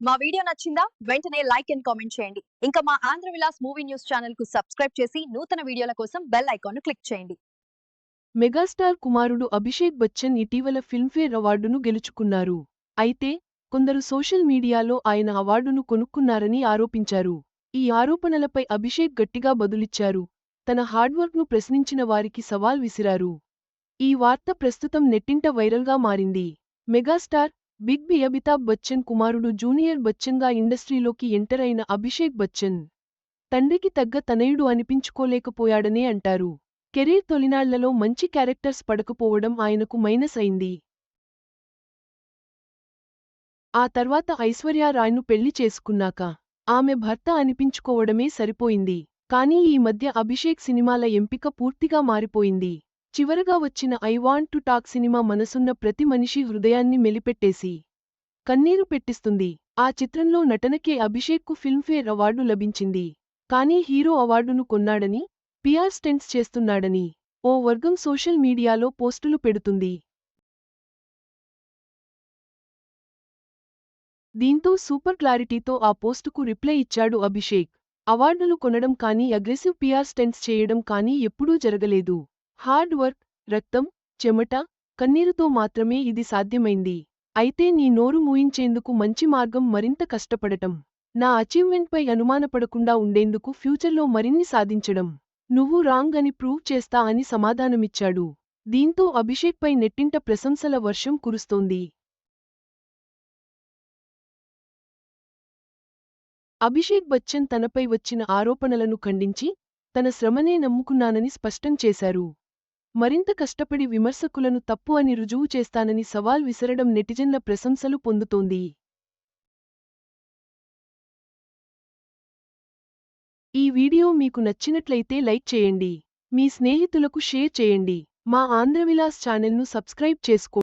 మా వీడియో నచ్చిందా? వెంటనే లైక్ అండ్ కామెంట్ చేయండి. ఇంకా మా ఆంధ్ర విలాస్ మూవీ న్యూస్ ఛానల్కు సబ్స్క్రైబ్ చేసి నూతన వీడియోల కోసం బెల్ ఐకాన్ను క్లిక్ చేయండి. మెగాస్టార్ కుమారుడు అభిషేక్ బచ్చన్ ఇటీవల ఫిల్మ్ఫేర్ అవార్డును గెలుచుకున్నారు. అయితే కొందరు సోషల్ మీడియాలో ఆయన అవార్డును కొనుక్కున్నారని ఆరోపించారు. ఈ ఆరోపణలపై అభిషేక్ గట్టిగా బదులిచ్చారు. తన హార్డ్వర్క్ను ప్రశ్నించిన వారికి సవాల్ విసిరారు. ఈ వార్త ప్రస్తుతం నెట్టింట వైరల్గా మారింది. Megastar big B Amitabh Bachchan కుమారుడు జూనియర్ బచ్చన్గా ఇండస్ట్రీలోకి ఎంటర్ అయిన అభిషేక్ బచ్చన్. తండ్రికి తగ్గ తనయుడు అనిపించుకోలేకపోయాడనే అంటారు. కెరీర్ తొలినాళ్ళలో మంచి క్యారెక్టర్స్ పడకపోవడం ఆయనకు మైనస్ అయింది. ఆ తర్వాత ఐశ్వర్యారాయ్ను పెళ్ళి చేసుకున్నాక ఆమె భర్త అనిపించుకోవడమే సరిపోయింది. కానీ ఈ మధ్య అభిషేక్ సినిమాల ఎంపిక పూర్తిగా మారిపోయింది. చివరగా వచ్చిన I want to talk cinema మనసున్న ప్రతి మనిషి హృదయాన్ని మెలిపెట్టేసి కన్నీరు పెట్టిస్తుంది. ఆ చిత్రంలో నటనకే అభిషేక్కు ఫిల్మ్ఫేర్ అవార్డు లభించింది. కానీ హీరో అవార్డును కొన్నాడని పిఆర్ స్టెంట్స్ చేస్తున్నాడని ఓ వర్గం సోషల్ మీడియాలో పోస్టులు పెడుతుంది. దీంతో సూపర్ క్లారిటీతో ఆ పోస్టుకు రిప్లై ఇచ్చాడు అభిషేక్. అవార్డులు కొనడం కానీ అగ్రెసివ్ పిఆర్ స్టెంట్స్ చేయడం కానీ ఎప్పుడూ జరగలేదు. హార్డ్ వర్క్ రక్తం చెమట కన్నీరుతో మాత్రమే ఇది సాధ్యమైంది. అయితే నీ నోరు మూయించేందుకు మంచి మార్గం మరింత కష్టపడటం. నా అచీవ్మెంట్పై అనుమానపడకుండా ఉండేందుకు ఫ్యూచర్లో మరిన్ని సాధించడం. నువ్వు రాంగ్ అని ప్రూవ్ చేస్తా అని సమాధానమిచ్చాడు. దీంతో అభిషేక్పై నెట్టింట ప్రశంసల వర్షం కురుస్తోంది. అభిషేక్ బచ్చన్ తనపై వచ్చిన ఆరోపణలను ఖండించి తన శ్రమనే నమ్ముకున్నానని స్పష్టం చేశారు. మరింత కష్టపడి విమర్శకులను తప్పు అని రుజువు చేస్తానని సవాల్ విసరడం నెటిజన్ల ప్రశంసలు పొందుతోంది. ఈ వీడియో మీకు నచ్చినట్లయితే లైక్ చేయండి. మీ స్నేహితులకు షేర్ చేయండి. మా ఆంధ్రవిలాస్ ఛానల్ను సబ్స్క్రైబ్ చేసుకో